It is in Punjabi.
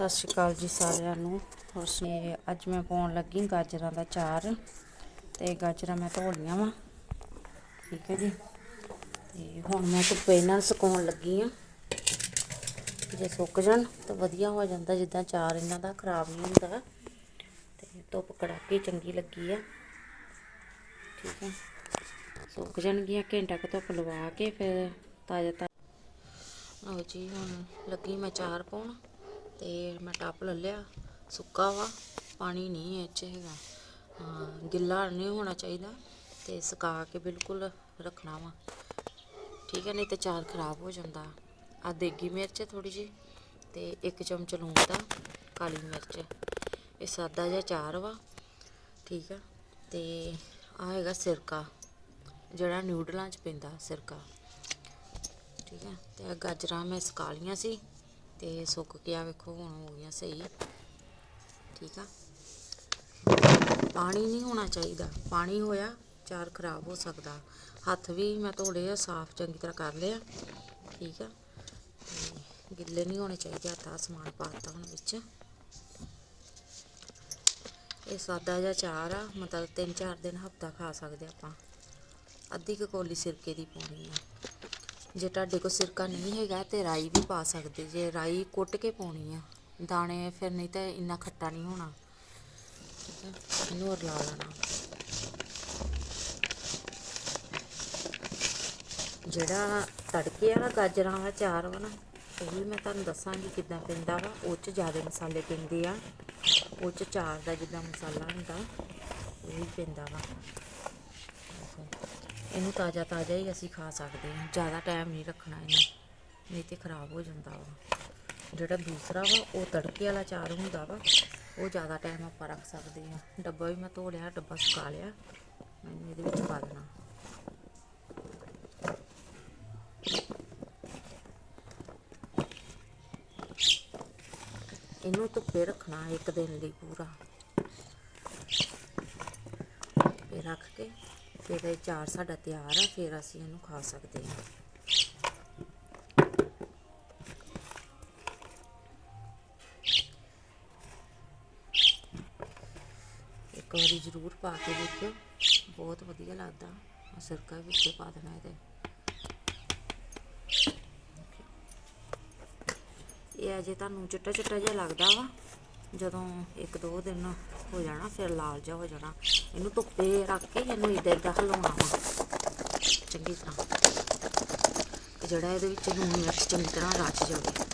ਸਤਿ ਸ਼੍ਰੀ ਅਕਾਲ ਜੀ ਸਾਰਿਆਂ ਨੂੰ। ਹੋਰ ਸੁਣੀਏ ਅੱਜ ਮੈਂ ਪਾਉਣ ਲੱਗੀ ਗਾਜਰਾਂ ਦਾ ਚਾਰ ਤੇ ਗਾਜਰਾਂ ਮੈਂ ਧੋ ਲਈਆਂ ਵਾ। ਠੀਕ ਹੈ ਜੀ। ਤੇ ਹੁਣ ਮੈਂ ਧੁੱਪੇ ਇਹਨਾਂ ਨੂੰ ਸੁਕਾਉਣ ਲੱਗੀ ਆ। ਜੇ ਸੁੱਕ ਜਾਣ ਤਾਂ ਵਧੀਆ ਹੋ ਜਾਂਦਾ ਜਿੱਦਾਂ ਚਾਰ ਇਹਨਾਂ ਦਾ ਖਰਾਬ ਨਹੀਂ ਹੁੰਦਾ। ਤੇ ਧੁੱਪ ਕੜਾਕੀ ਚੰਗੀ ਲੱਗੀ ਆ। ਠੀਕ ਹੈ। ਸੁੱਕ ਜਾਣਗੀਆਂ, ਘੰਟਾ ਕੁ ਧੁੱਪ ਲਵਾ ਕੇ ਫਿਰ ਤਾਜ਼ਾ ਤਾਜ਼ਾ। ਲਓ ਜੀ, ਹੁਣ ਲੱਗੀ ਮੈਂ ਚਾਰ ਪਾਉਣ। ਤੇ ਮੈਂ ਟੱਪ ਲੈ ਲਿਆ, ਸੁੱਕਾ ਵਾ, ਪਾਣੀ ਨਹੀਂ ਇਹ 'ਚ ਹੈਗਾ। ਗਿੱਲਾ ਨਹੀਂ ਹੋਣਾ ਚਾਹੀਦਾ ਤੇ ਸੁਕਾ ਕੇ ਬਿਲਕੁਲ ਰੱਖਣਾ ਵਾ। ਠੀਕ ਹੈ, ਨਹੀਂ ਤੇ ਚਾਰ ਖਰਾਬ ਹੋ ਜਾਂਦਾ। ਆ ਦੇਗੀ ਮਿਰਚ ਥੋੜੀ ਜੀ ਤੇ ਇੱਕ ਚਮਚ ਲੂਣ ਦਾ, ਕਾਲੀ ਮਿਰਚ। ਇਹ ਸਾਦਾ ਜਿਹਾ ਚਾਰ ਵਾ, ਠੀਕ ਆ। ਤੇ ਆ ਹੈਗਾ ਸਿਰਕਾ, ਜਿਹੜਾ ਨਿਊਡਲਾਂ 'ਚ ਪੈਂਦਾ ਸਿਰਕਾ। ਠੀਕ ਹੈ, ਤੇ ਗਾਜਰਾਂ ਮੈਂ ਸੁਕਾ ਲਈਆਂ ਸੀ। ਤੇ ਸੁੱਕ ਗਿਆ ਵੇਖੋ ਹੁਣ ਹੋ ਗਈਆਂ ਸਹੀ। ਠੀਕ ਆ? ਪਾਣੀ ਨਹੀਂ ਹੋਣਾ ਚਾਹੀਦਾ। ਪਾਣੀ ਹੋਇਆ, ਚਾਰ ਖਰਾਬ ਹੋ ਸਕਦਾ। ਹੱਥ ਵੀ ਮੈਂ ਧੋੜੇ ਆ, ਸਾਫ਼ ਚੰਗੀ ਤਰ੍ਹਾਂ ਕਰ ਲਿਆ। ਠੀਕ ਆ? ਤੇ ਗਿੱਲੇ ਨਹੀਂ ਹੋਣੇ ਚਾਹੀਦੇ, ਹੱਥ ਹੱਥਾਂ ਸਮਾਨ ਪਾਤਾ ਹੁਣ ਵਿੱਚ। ਇਹ ਸਾਦਾ ਜਿਹਾ ਚਾਰ ਆ, ਮਤਲਬ 3-4 ਦਿਨ ਹਫਤਾ ਖਾ ਸਕਦੇ ਆਪਾਂ। ਅੱਧੀ ਕੁ ਕੋਲੀ ਸਿਰਕੇ ਦੀ ਪਾਉਣੀ ਆ। ਜੇ ਤੁਹਾਡੇ ਕੋਲ ਸਿਰਕਾ ਨਹੀਂ ਹੈਗਾ ਤੇ ਰਾਈ ਵੀ ਪਾ ਸਕਦੇ, ਜੇ ਰਾਈ ਕੁੱਟ ਕੇ ਪਾਉਣੀ ਆ, ਦਾਣੇ ਫਿਰ ਨਹੀਂ ਤਾਂ ਇੰਨਾ ਖੱਟਾ ਨਹੀਂ ਹੋਣਾ। ਠੀਕ ਹੈ ਇਹਨੂੰ ਰਲਾ ਲੈਣਾ। ਜਿਹੜਾ ਤੜਕੇ ਵਾਲਾ ਗਾਜਰਾਂ ਵਾਲਾ ਚਾਰ ਵਾ ਨਾ, ਉਹ ਵੀ ਮੈਂ ਤੁਹਾਨੂੰ ਦੱਸਾਂਗੀ ਕਿੱਦਾਂ ਪੈਂਦਾ ਵਾ। ਉਹ 'ਚ ਜ਼ਿਆਦਾ ਮਸਾਲੇ ਪੈਂਦੇ ਆ। ਉਹ 'ਚ ਚਾਰ ਦਾ ਜਿੱਦਾਂ ਮਸਾਲਾ ਹੁੰਦਾ, ਉਹ ਵੀ ਪੈਂਦਾ ਵਾ। ਇਹਨੂੰ ਤਾਜ਼ਾ ਤਾਜ਼ਾ ਹੀ ਅਸੀਂ ਖਾ ਸਕਦੇ ਹਾਂ। ਜ਼ਿਆਦਾ ਟਾਈਮ ਨਹੀਂ ਰੱਖਣਾ ਇਹਨੂੰ। ਨਹੀਂ ਤੇ ਖਰਾਬ ਹੋ ਜਾਂਦਾ ਵਾ। ਜਿਹੜਾ ਦੂਸਰਾ ਵਾ, ਉਹ ਤੜਕੇ ਵਾਲਾ ਚਾਰ ਹੁੰਦਾ ਵਾ, ਉਹ ਜ਼ਿਆਦਾ ਟਾਈਮ ਆਪਾਂ ਰੱਖ ਸਕਦੇ ਹਾਂ। ਡੱਬਾ ਵੀ ਮੈਂ ਧੋ ਲਿਆ, ਡੱਬਾ ਸੁਕਾ ਲਿਆ। ਮੈਨੂੰ ਇਹਦੇ ਵਿੱਚ ਪਾ ਦੇਣਾ। ਇਹਨੂੰ ਧੁੱਪੇ ਰੱਖਣਾ ਇੱਕ ਦਿਨ ਲਈ ਪੂਰਾ। ਤੇ ਰੱਖ ਕੇ ਫਿਰ ਇਹ ਚਾਰ ਸਾਡਾ ਤਿਆਰ ਆ, ਫਿਰ ਅਸੀਂ ਇਹਨੂੰ ਖਾ ਸਕਦੇ ਹਾਂ। ਇੱਕ ਵਾਰੀ ਜ਼ਰੂਰ ਪਾ ਕੇ ਦੇਖਿਓ, ਬਹੁਤ ਵਧੀਆ ਲੱਗਦਾ। ਆਹ ਸਿਰਕਾ ਵੀ ਵਿੱਚੇ ਪਾ ਦੇਣਾ ਇਹਦੇ। ਇਹ ਅਜੇ ਤੁਹਾਨੂੰ ਚਿੱਟਾ ਚਿੱਟਾ ਜਿਹਾ ਲੱਗਦਾ ਵਾ। ਜਦੋਂ ਇੱਕ ਦੋ ਦਿਨ ਹੋ ਜਾਣਾ, ਫਿਰ ਲਾਲ ਜਿਹਾ ਹੋ ਜਾਣਾ। ਇਹਨੂੰ ਧੁੱਪੇ ਰੱਖ ਕੇ ਇਹਨੂੰ ਇਦਾਂ ਇਦਾਂ ਹਿਲਾਉਣਾ ਵਾ। ਚੰਗੀ ਤਰ੍ਹਾਂ। ਜਿਹੜਾ ਇਹਦੇ ਵਿੱਚ ਲੂਣ ਮਿਰਚ ਚੰਗੀ ਤਰ੍ਹਾਂ ਰਚ ਜਾਵੇ।